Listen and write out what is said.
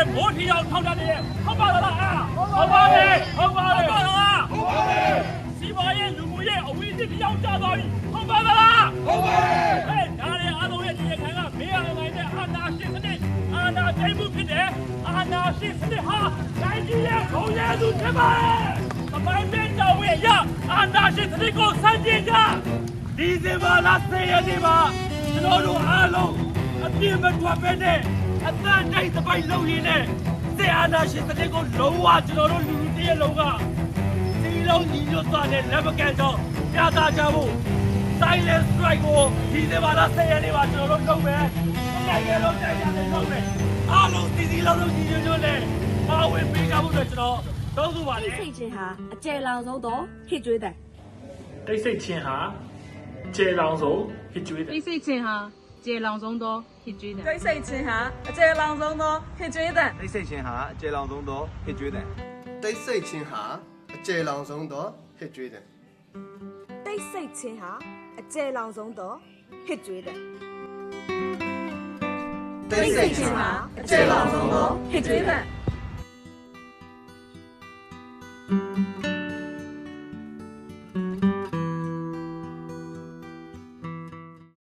နဲ့မိုးထီအောင်ထောက်တာနေဟုတ်ပါလားအားဟုတ်ပါပဲဟုတ်ပါပဲဟုတ်ပါလားဟုတ်ပါပဲစီမရဲ့လူမှုရဲ့အဝိဇ္ဇာကြောင့်ကြာသွားပြီဟုတ်ပါလားဟုတ်ပါပဲဟဲ့ဒါလည်းအားလုံးရဲ့ဒီခံကမေးရနိုင်တဲ့အာနာရှင်စနစ်အာနာသိမှုဖြစ်တယ်အာနာရှင်စနစ်ဟာတိုင်းပြည်ရဲ့ခုံရသူဖြစ်ပါတယ်အပိုင်းမဲ့တော်ဝေရအာနာရှင်စနစ်ကိုစန့်ကျင်ကြဒီစင်ပါလားဆေးရည်ပါကျွန်တော်တို့အားလုံးအပြည့်မထွက်ပဲနဲ့ အသံတိုင်းတစ်ပိုက်လုံးရင်းနဲ့စေအာနာရှင်စနစ်ကိုလုံးဝကျွန်တော်တို့လူလူတည်းလုံးကစီလုံးညီညွတ်သွားတဲ့လက်မကန်တော့ပြသကြဖို့ silent strike ကိုဒီနေ့ပါလားဆယ်ရက်နေ့ပါကျွန်တော်တို့လုပ်မယ်။နိုင်ငံလုံးတိုင်းရတယ်လုပ်မယ်။အားလုံးစီစီလုံးလုံးညီညွတ်ညွတ်နဲ့ပါဝင်ပေးကြဖို့အတွက်ကျွန်တော်တောင်းဆိုပါတတိယ်တ်ဆိတ်ခြင်းဟာအကျယ်လောင်ဆုံးသောဟစ်ကြွေးတဲ့တိတ်ဆိတ်ခြင်းဟာကျေလောင်ဆုံးဟစ်ကြွေးတယ်တိတ်ဆိတ်ခြင်းဟာကျေလောင်ဆုံးသောဟစ်ကြွေးတယ်တိတ်ဆိတ်ခြင်းဟာအကျယ်လောင်ဆုံးသောဟစ်ကြွေးတန်တိတ်ဆိတ်ခြင်းဟာအကျယ်လောင်ဆုံးသောဟစ်ကြွေးတယ်တိတ်ဆိတ်ခြင်းဟာ အကျယ်လောင်ဆုံးသောဟစ်ကြွေးတယ်တိတ်ဆိတ်ခြင်းဟာအကျယ်လောင်ဆုံးသောဟစ်ကြွေးတဲ့တိတ်ဆိ